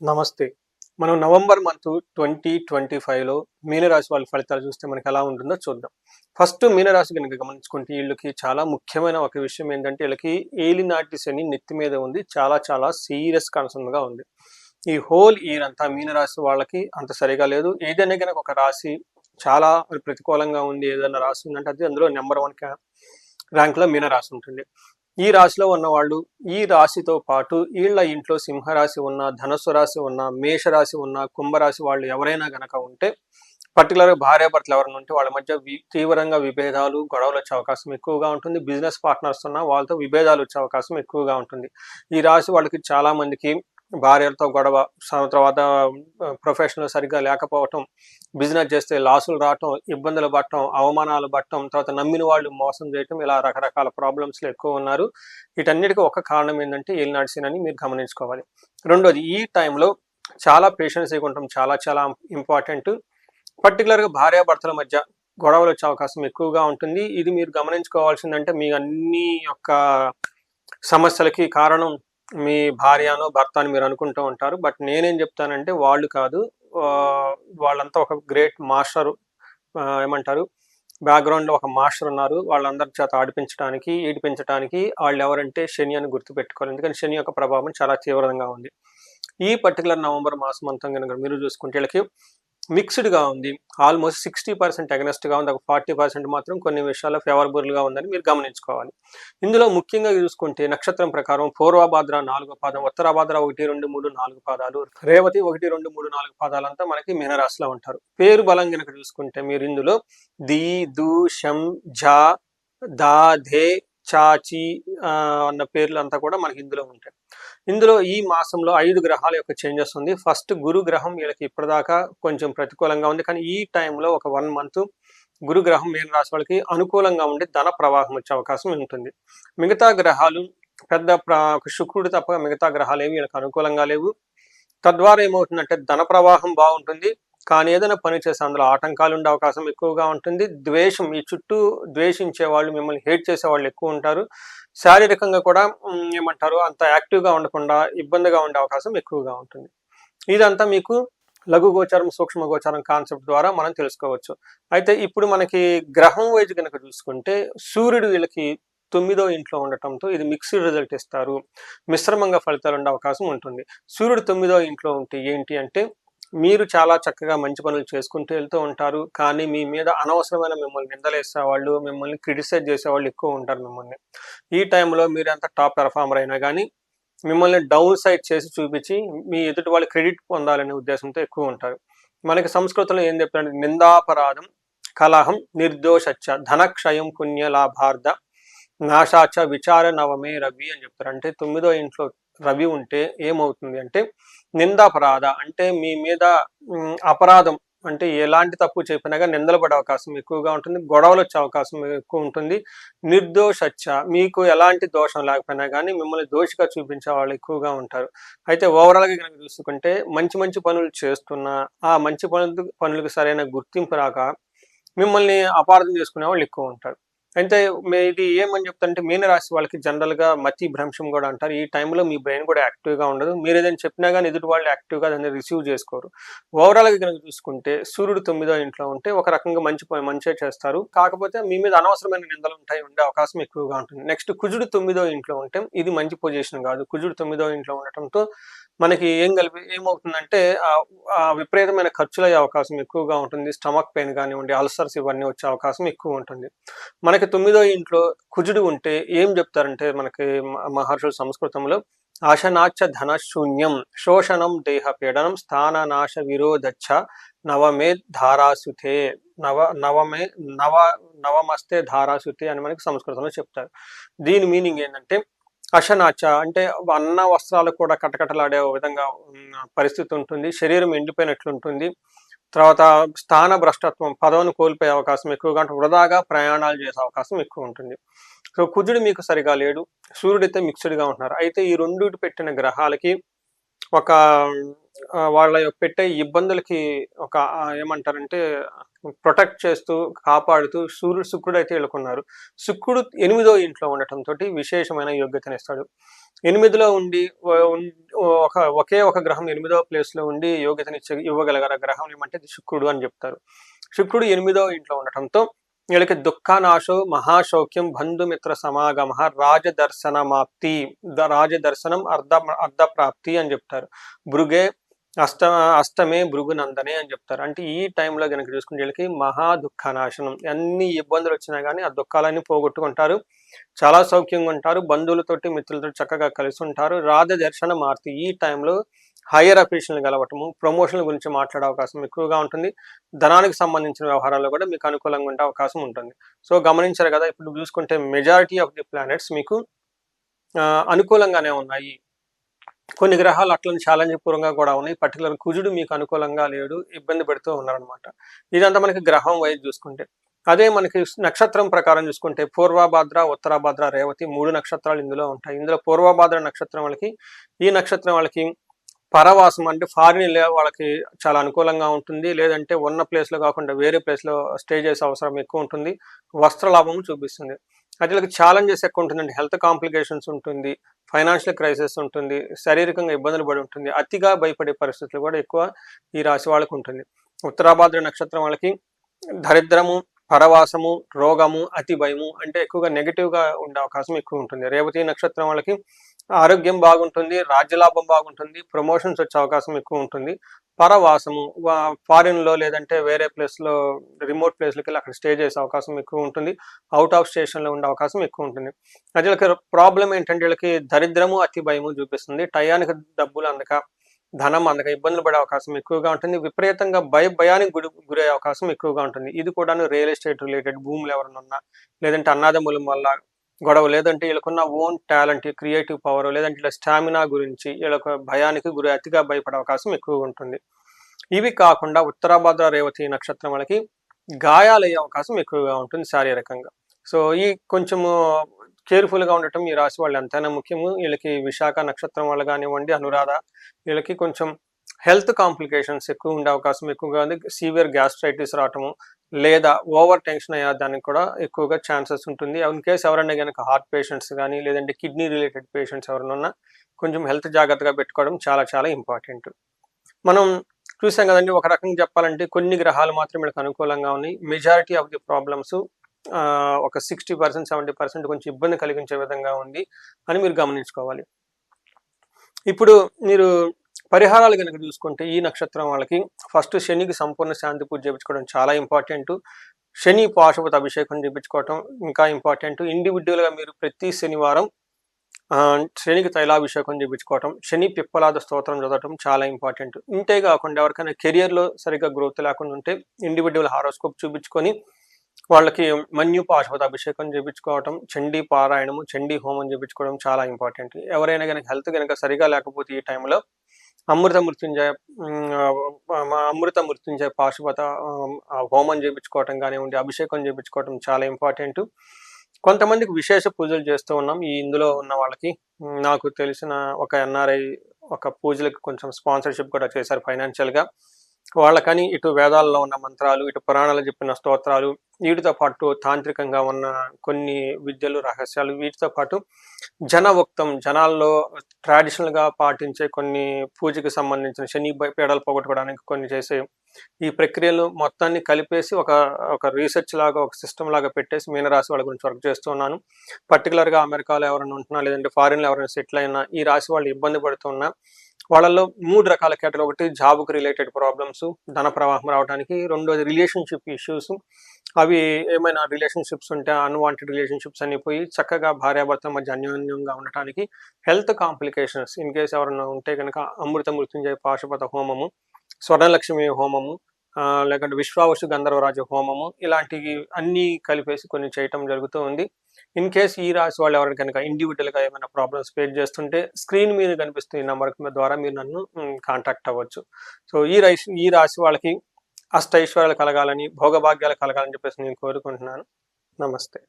నమస్తే. మనం November month twenty twenty ఫైవ్లో మీనరాశి వాళ్ళ ఫలితాలు చూస్తే మనకి ఎలా ఉంటుందో చూద్దాం. ఫస్ట్ మీనరాశి కనుక గమనించుకుంటే వీళ్ళకి చాలా ముఖ్యమైన ఒక విషయం ఏంటంటే వీళ్ళకి ఏలినాటి శని నెత్తి మీద ఉంది. చాలా చాలా సీరియస్ కన్సర్న్గా ఉంది. ఈ హోల్ ఇయర్ అంతా మీనరాశి వాళ్ళకి అంత సరిగా లేదు. ఏదైనా కనుక ఒక రాశి చాలా ప్రతికూలంగా ఉంది ఏదైనా రాసి ఉందంటే అది అందులో నెంబర్ వన్ ర్యాంక్లో మీనరాశి ఉంటుంది. ఈ రాశిలో ఉన్న వాళ్ళు ఈ రాశితో పాటు వీళ్ళ ఇంట్లో సింహరాశి ఉన్న ధనస్సు రాశి ఉన్న మేషరాశి ఉన్న కుంభరాశి వాళ్ళు ఎవరైనా గనక ఉంటే పర్టికులర్ భార్యాభర్తలు ఎవరైనా ఉంటే వాళ్ళ మధ్య తీవ్రంగా విభేదాలు గొడవలు వచ్చే అవకాశం ఎక్కువగా ఉంటుంది. బిజినెస్ పార్ట్నర్స్ ఉన్న వాళ్ళతో విభేదాలు వచ్చే అవకాశం ఎక్కువగా ఉంటుంది. ఈ రాశి వాళ్ళకి చాలా మందికి భార్యలతో గొడవ తర్వాత ప్రొఫెషనల్ సరిగ్గా లేకపోవటం బిజినెస్ చేస్తే లాసులు రావటం ఇబ్బందులు పడటం అవమానాలు పడటం తర్వాత నమ్మిన వాళ్ళు మోసం చేయటం ఇలా రకరకాల ప్రాబ్లమ్స్లో ఎక్కువ ఉన్నారు. వీటన్నిటికీ ఒక కారణం ఏంటంటే ఏలినాడు సీన్ అని మీరు గమనించుకోవాలి. రెండోది ఈ టైంలో చాలా పేషెన్స్ ఉండటం చాలా చాలా ఇంపార్టెంట్ పర్టికులర్గా భార్యాభర్తల మధ్య గొడవలు వచ్చే అవకాశం ఎక్కువగా ఉంటుంది. ఇది మీరు గమనించుకోవాల్సిందంటే మీ అన్ని యొక్క సమస్యలకి కారణం మీ భార్యనో భర్త అని మీరు అనుకుంటూ ఉంటారు. బట్ నేనేం చెప్తానంటే వాళ్ళు కాదు. వాళ్ళంతా ఒక గ్రేట్ మాస్టర్ ఏమంటారు? బ్యాక్గ్రౌండ్లో ఒక మాస్టర్ ఉన్నారు. వాళ్ళందరి చేత ఆడిపించడానికి ఈడిపించడానికి వాళ్ళు ఎవరంటే శని అని గుర్తుపెట్టుకోవాలి. ఎందుకంటే శని యొక్క ప్రభావం చాలా తీవ్రంగా ఉంది. ఈ పర్టికులర్ నవంబర్ మాసం అంతా కనుక మీరు చూసుకుంటే వీళ్ళకి మిక్స్డ్గా ఉంది. ఆల్మోస్ట్ సిక్స్టీ పర్సెంట్గా ఉంది. ఒక ఫార్టీ పర్సెంట్ మాత్రం కొన్ని విషయాల్లో ఫేవరబుల్గా ఉందని మీరు గమనించుకోవాలి. ఇందులో ముఖ్యంగా చూసుకుంటే నక్షత్రం ప్రకారం పూర్వభాద్ర నాలుగు పాదం ఉత్తరాభాద్ర ఒకటి రెండు మూడు నాలుగు పాదాలు రేవతి ఒకటి రెండు మూడు నాలుగు పాదాలంతా మనకి మీనరాశిలో ఉంటారు. పేరు బలం కనుక చూసుకుంటే మీరు ఇందులో ది దు షం ఝా దా ధే చాచి అన్న పేర్లు అంతా కూడా మనకి ఇందులో ఉంటాయి. ఇందులో ఈ మాసంలో ఐదు గ్రహాల యొక్క చేంజెస్ ఉంది. ఫస్ట్ గురు గ్రహం వీళ్ళకి ఇప్పటిదాకా కొంచెం ప్రతికూలంగా ఉంది. కానీ ఈ టైంలో ఒక వన్ మంత్ గురు గ్రహం మీన రాశి వాళ్ళకి అనుకూలంగా ఉండి ధన ప్రవాహం వచ్చే అవకాశం ఉంటుంది. మిగతా గ్రహాలు పెద్ద శుక్రుడు తప్ప మిగతా గ్రహాలు ఏవి వీళ్ళకి అనుకూలంగా లేవు. తద్వారా ఏమవుతుందంటే ధన ప్రవాహం బాగుంటుంది. కానీ ఏదైనా పని చేస్తే అందులో ఆటంకాలు ఉండే అవకాశం ఎక్కువగా ఉంటుంది. ద్వేషం ఈ చుట్టూ ద్వేషించే వాళ్ళు మిమ్మల్ని హేట్ చేసే వాళ్ళు ఎక్కువ ఉంటారు. శారీరకంగా కూడా ఏమంటారు అంత యాక్టివ్గా ఉండకుండా ఇబ్బందిగా ఉండే అవకాశం ఎక్కువగా ఉంటుంది. ఇదంతా మీకు లఘు గోచారం సూక్ష్మ గోచారం కాన్సెప్ట్ ద్వారా మనం తెలుసుకోవచ్చు. అయితే ఇప్పుడు మనకి గ్రహం వైజ్ కనుక చూసుకుంటే సూర్యుడు వీళ్ళకి తొమ్మిదో ఇంట్లో ఉండటంతో ఇది మిక్స్డ్ రిజల్ట్ ఇస్తారు. మిశ్రమంగా ఫలితాలు ఉండే అవకాశం ఉంటుంది. సూర్యుడు తొమ్మిదో ఇంట్లో ఉంటే ఏంటి అంటే మీరు చాలా చక్కగా మంచి పనులు చేసుకుంటూ వెళ్తూ ఉంటారు. కానీ మీ మీద అనవసరమైన మిమ్మల్ని నిందలేసే వాళ్ళు మిమ్మల్ని క్రిటిసైజ్ చేసేవాళ్ళు ఎక్కువ ఉంటారు మిమ్మల్ని. ఈ టైంలో మీరు ఎంత టాప్ పెర్ఫార్మర్ అయినా కానీ మిమ్మల్ని డౌన్ సైడ్ చేసి చూపించి మీ ఎదుటి వాళ్ళు క్రెడిట్ పొందాలనే ఉద్దేశంతో ఎక్కువ ఉంటారు. మనకి సంస్కృతంలో ఏం చెప్తారంటే నిందాపరాధం కలహం నిర్దోషచ్చ ధనక్షయం పుణ్య లాభార్థ నాశాచ విచార నవమే రవి అని చెప్తారు. అంటే తొమ్మిదో ఇంట్లో రవి ఉంటే ఏమవుతుంది అంటే నిందాపరాధ అంటే మీ మీద అపరాధం అంటే ఎలాంటి తప్పు చెప్పినా కానీ నిందలు పడే అవకాశం ఎక్కువగా ఉంటుంది గొడవలు వచ్చే అవకాశం ఎక్కువ ఉంటుంది. నిర్దోషచ్చ మీకు ఎలాంటి దోషం లేకపోయినా కానీ మిమ్మల్ని దోషిగా చూపించే వాళ్ళు ఎక్కువగా ఉంటారు. అయితే ఓవరాల్గా కనుక చూసుకుంటే మంచి మంచి పనులు చేస్తున్నా ఆ మంచి పనులు పనులకు సరైన గుర్తింపు రాక మిమ్మల్ని అపార్థం చేసుకునే వాళ్ళు ఎక్కువ ఉంటారు. అయితే మే- ఇది ఏమని చెప్తారంటే మీనరాశి వాళ్ళకి జనరల్గా మతి భ్రంశం కూడా అంటారు. ఈ టైంలో మీ బ్రెయిన్ కూడా యాక్టివ్గా ఉండదు. మీరు ఏదైనా చెప్పినా కానీ ఎదుటి వాళ్ళు యాక్టివ్గా దాన్ని రిసీవ్ చేసుకోరు. ఓవరాల్గా కనుక చూసుకుంటే సూర్యుడు తొమ్మిదో ఇంట్లో ఉంటే ఒక రకంగా మంచి మంచిగా చేస్తారు. కాకపోతే మీ మీద అనవసరమైన నిందలు ఉంటాయి ఉండే అవకాశం ఎక్కువగా ఉంటుంది. నెక్స్ట్ కుజుడు తొమ్మిదో ఇంట్లో ఉంటే ఇది మంచి పొజిషన్ కాదు. కుజుడు తొమ్మిదో ఇంట్లో ఉండటంతో మనకి ఏం కలిపి ఏమవుతుందంటే ఆ- విపరీతమైన ఖర్చులయ్యే అవకాశం ఎక్కువగా ఉంటుంది. స్టమక్ పెయిన్ కానివ్వండి అల్సర్స్ ఇవన్నీ వచ్చే అవకాశం ఎక్కువ ఉంటుంది. మనకి తొమ్మిదో ఇంట్లో కుజుడు ఉంటే ఏం చెప్తారంటే మనకి మహర్షులు సంస్కృతంలో ఆశనాచ ధన శూన్యం శోషణం దేహ పీడనం స్థాన నాశ విరోధచ్చ నవమే ధారాసుతే. నవ నవమే నవ నవమస్తే ధారాసుతే అని మనకి సంస్కృతంలో చెప్తారు. దీని మీనింగ్ ఏంటంటే అశనాచ అంటే అన్న వస్త్రాలు కూడా కటకటలాడే విధంగా పరిస్థితి ఉంటుంది. శరీరం ఎండిపోయినట్లుంటుంది తర్వాత స్థాన భ్రష్టత్వం పదవిని కోల్పోయే అవకాశం ఎక్కువగా అంటే వృధాగా ప్రయాణాలు చేసే అవకాశం ఎక్కువ ఉంటుంది. సో కుజుడు మీకు సరిగా లేడు. సూర్యుడైతే మిక్స్డ్గా ఉంటున్నారు. అయితే ఈ రెండు పెట్టిన గ్రహాలకి ఒక వాళ్ళ యొక్క పెట్టే ఇబ్బందులకి ఒక ఏమంటారంటే ప్రొటెక్ట్ చేస్తూ కాపాడుతూ సూర్యుడు శుక్రుడు అయితే ఎలుకున్నారు. శుక్రుడు ఎనిమిదో ఇంట్లో ఉండటంతో విశేషమైన యోగ్యతనిస్తాడు. ఎనిమిదిలో ఉండి ఒక ఒకే ఒక గ్రహం ఎనిమిదో ప్లేస్లో ఉండి యోగ్యతనిచ్చే ఇవ్వగలగల గ్రహం ఏమంటే శుక్రుడు అని చెప్తారు. శుక్రుడు ఎనిమిదో ఇంట్లో ఉండటంతో వీళ్ళకి దుఃఖానాశో మహాశౌక్యం బంధుమిత్ర సమాగమ రాజదర్శనమాప్తి రాజదర్శనం అర్ధ అర్ధప్రాప్తి అని చెప్తారు. భృగే అష్ట అష్టమే భృగునందనే అని చెప్తారు. అంటే ఈ టైంలో కనుక చూసుకుంటే వీళ్ళకి మహా దుఃఖనాశనం. ఎన్ని ఇబ్బందులు వచ్చినా కానీ ఆ దుఃఖాలన్నీ పోగొట్టుకుంటారు. చాలా సౌఖ్యంగా ఉంటారు. బంధువులతోటి మిత్రులతో చక్కగా కలిసి ఉంటారు. రాధ దర్శన మారుతూ ఈ టైంలో హైయర్ అఫీషియల్ని కలవటము ప్రమోషన్ గురించి మాట్లాడే అవకాశం ఎక్కువగా ఉంటుంది. ధనానికి సంబంధించిన వ్యవహారాల్లో కూడా మీకు అనుకూలంగా ఉండే అవకాశం ఉంటుంది. సో గమనించారు కదా ఇప్పుడు చూసుకుంటే మెజారిటీ ఆఫ్ ది ప్లానెట్స్ మీకు అనుకూలంగానే ఉన్నాయి. కొన్ని గ్రహాలు అట్లని ఛాలెంజ్ పూర్వంగా కూడా ఉన్నాయి. పర్టికులర్ కుజుడు మీకు అనుకూలంగా లేడు ఇబ్బంది పెడుతూ ఉన్నారనమాట ఇదంతా మనకి గ్రహం వైజ్ చూసుకుంటే. అదే మనకి నక్షత్రం ప్రకారం చూసుకుంటే పూర్వభాద్ర ఉత్తరాభాద్ర రేవతి మూడు నక్షత్రాలు ఇందులో ఉంటాయి. ఇందులో పూర్వభాద్ర నక్షత్రం వాళ్ళకి ఈ నక్షత్రం వాళ్ళకి పరవాసం అంటే ఫారిన్ వాళ్ళకి చాలా అనుకూలంగా ఉంటుంది. లేదంటే ఉన్న ప్లేస్లో లో కాకుండా వేరే ప్లేస్లో స్టే చేసే అవసరం ఎక్కువ ఉంటుంది. వస్త్ర లాభం చూపిస్తుంది. అది ఛాలెంజెస్ ఎక్కువ ఉంటుందండి. హెల్త్ కాంప్లికేషన్స్ ఉంటుంది. ఫైనాన్షియల్ క్రైసిస్ ఉంటుంది శారీరకంగా ఇబ్బందులు పడి ఉంటుంది అతిగా భయపడే పరిస్థితులు కూడా ఎక్కువ ఈ రాశి వాళ్ళకు ఉంటుంది. ఉత్తరాభాద్ర నక్షత్రం వాళ్ళకి దరిద్రము పరవాసము రోగము అతి భయము అంటే ఎక్కువగా నెగిటివ్గా ఉండే అవకాశం ఎక్కువ ఉంటుంది. రేవతి నక్షత్రం వాళ్ళకి ఆరోగ్యం బాగుంటుంది రాజ్యలాభం బాగుంటుంది ప్రమోషన్స్ వచ్చే అవకాశం ఎక్కువ ఉంటుంది. పరవాసము ఫారిన్లో లేదంటే వేరే ప్లేస్లో రిమోట్ ప్లేస్ లకి వెళ్ళి అక్కడ స్టే చేసే అవకాశం ఎక్కువ ఉంటుంది. అవుట్ ఆఫ్ స్టేషన్లో ఉండే అవకాశం ఎక్కువ ఉంటుంది. అది వీళ్ళకి ప్రాబ్లం ఏంటంటే వీళ్ళకి దరిద్రము అతి భయము చూపిస్తుంది. టయానికి డబ్బులు అందక ధనం అందక ఇబ్బందులు పడే అవకాశం ఎక్కువగా ఉంటుంది. విపరీతంగా భయ భయానికి గురి గురయ్యే అవకాశం ఎక్కువగా ఉంటుంది. ఇది కూడా రియల్ ఎస్టేట్ రిలేటెడ్ భూములు ఎవరైనా ఉన్నా లేదంటే అన్నాదములం వల్ల గొడవ లేదంటే వీళ్ళకున్న ఓన్ టాలెంట్ క్రియేటివ్ పవర్ లేదంటే వీళ్ళ స్టామినా గురించి వీళ్ళకు భయానికి గురి అతిగా భయపడే అవకాశం ఎక్కువగా ఉంటుంది. ఇవి కాకుండా ఉత్తరాభద్ర రేవతి నక్షత్రం వాళ్ళకి గాయాలయ్యే అవకాశం ఎక్కువగా ఉంటుంది శారీరకంగా. సో ఈ కొంచెము కేర్ఫుల్గా ఉండటం ఈ రాశి వాళ్ళు ఎంతైనా ముఖ్యము. వీళ్ళకి విశాఖ నక్షత్రం వాళ్ళు కానివ్వండి అనురాధ వీళ్ళకి కొంచెం హెల్త్ కాంప్లికేషన్స్ ఎక్కువ ఉండే అవకాశం ఎక్కువగా ఉంది. సీవియర్ గ్యాస్ట్రైటిస్ రావటము లేదా ఓవర్ టెన్షన్ అయ్యే దానికి కూడా ఎక్కువగా ఛాన్సెస్ ఉంటుంది. ఇన్ కేసు ఎవరైనా కనుక హార్ట్ పేషెంట్స్ కానీ లేదంటే కిడ్నీ రిలేటెడ్ పేషెంట్స్ ఎవరైనా కొంచెం హెల్త్ జాగ్రత్తగా పెట్టుకోవడం చాలా చాలా ఇంపార్టెంట్. మనం చూసాం కదండి ఒక రకంగా చెప్పాలంటే కొన్ని గ్రహాలు మాత్రం వీళ్ళకి అనుకూలంగా ఉన్నాయి. మెజారిటీ ఆఫ్ ది ప్రాబ్లమ్స్ ఒక సిక్స్టీ పర్సెంట్ సెవెంటీ పర్సెంట్ కొంచెం ఇబ్బంది కలిగించే విధంగా ఉంది అని మీరు గమనించుకోవాలి. ఇప్పుడు మీరు పరిహారాలు కనుక చూసుకుంటే ఈ నక్షత్రం వాళ్ళకి ఫస్ట్ శనికి సంపూర్ణ శాంతి పూజ చేయించుకోవడం చాలా ఇంపార్టెంట్ శని పాశుపతి అభిషేకం చేయించుకోవటం ఇంకా ఇంపార్టెంట్ ఇండివిజువల్గా మీరు ప్రతి శనివారం శనికి తైలాభిషేకం చేయించుకోవటం శని పిప్పలాద స్తోత్రం చదవటం చాలా ఇంపార్టెంట్ ఇంతే కాకుండా ఎవరికైనా కెరియర్లో సరిగ్గా గ్రోత్ లేకుండా ఉంటే ఇండివిజువల్ హారోస్కోప్ చూపించుకొని వాళ్ళకి మన్యు పాశుపత అభిషేకం చేయించుకోవటం చండీ పారాయణము చండీ హోమం చేయించుకోవడం చాలా ఇంపార్టెంట్ ఎవరైనా కనుక హెల్త్ కనుక సరిగా లేకపోతే ఈ టైంలో అమృత మృత్యుంజయ అమృత మృత్యుంజయ పాశుపత హోమం చేయించుకోవటం కానివ్వండి అభిషేకం చేయించుకోవటం చాలా ఇంపార్టెంట్. కొంతమందికి విశేష పూజలు చేస్తూ ఉన్నాం. ఈ ఇందులో ఉన్న వాళ్ళకి నాకు తెలిసిన ఒక ఎన్ఆర్ఐ ఒక పూజలకు కొంచెం స్పాన్సర్షిప్ కూడా చేశారు ఫైనాన్షియల్గా. వాళ్ళకని ఇటు వేదాల్లో ఉన్న మంత్రాలు ఇటు పురాణాలు చెప్పిన స్తోత్రాలు వీటితో పాటు తాంత్రికంగా ఉన్న కొన్ని విద్యలు రహస్యాలు వీటితో పాటు జనవక్తం జనాల్లో ట్రాడిషనల్గా పాటించే కొన్ని పూజకి సంబంధించిన శని పీడలు పోగొట్టుకోవడానికి కొన్ని చేసే ఈ ప్రక్రియలు మొత్తాన్ని కలిపేసి ఒక ఒక రీసెర్చ్ లాగా ఒక సిస్టమ్ లాగా పెట్టేసి మీనరాశి వాళ్ళ గురించి వర్క్ చేస్తున్నాను పర్టికులర్గా అమెరికాలో ఎవరైనా ఉంటున్నా లేదంటే ఫారిన్లో ఎవరైనా సెటిల్ అయినా ఈ రాశి వాళ్ళు ఇబ్బంది పడుతున్నా వాళ్ళల్లో మూడు రకాల కేటగిరీ. ఒకటి జాబ్కి రిలేటెడ్ ప్రాబ్లమ్స్ ధన ప్రవాహం రావడానికి. రెండోది రిలేషన్షిప్ ఇష్యూస్. అవి ఏమైనా రిలేషన్షిప్స్ ఉంటే అన్వాంటెడ్ రిలేషన్షిప్స్ అన్ని పోయి చక్కగా భార్యాభర్తల మధ్య అన్యోన్యంగా ఉండటానికి హెల్త్ కాంప్లికేషన్స్. ఇన్ కేస్ ఎవరైనా ఉంటే కనుక అమృత మృత్యుంజయ పాశుపత హోమము స్వర్ణలక్ష్మి హోమము లేకుంటే విశ్వావసు గంధర్వరాజు హోమము ఇలాంటివి అన్నీ కలిపేసి కొన్ని చేయటం జరుగుతూ ఉంది. ఇన్ కేస్ ఈ రాశి వాళ్ళు ఎవరైనా కనుక ఇండివిజువల్గా ఏమైనా ప్రాబ్లమ్స్ ఫేస్ చేస్తుంటే స్క్రీన్ మీద కనిపిస్తున్న ఈ నంబర్ ద్వారా మీరు నన్ను కాంటాక్ట్ అవ్వచ్చు. సో ఈ రాశి ఈ రాశి వాళ్ళకి అష్టైశ్వర్యాలు కలగాలని భోగభాగ్యాలు కలగాలని చెప్పేసి నేను కోరుకుంటున్నాను. నమస్తే.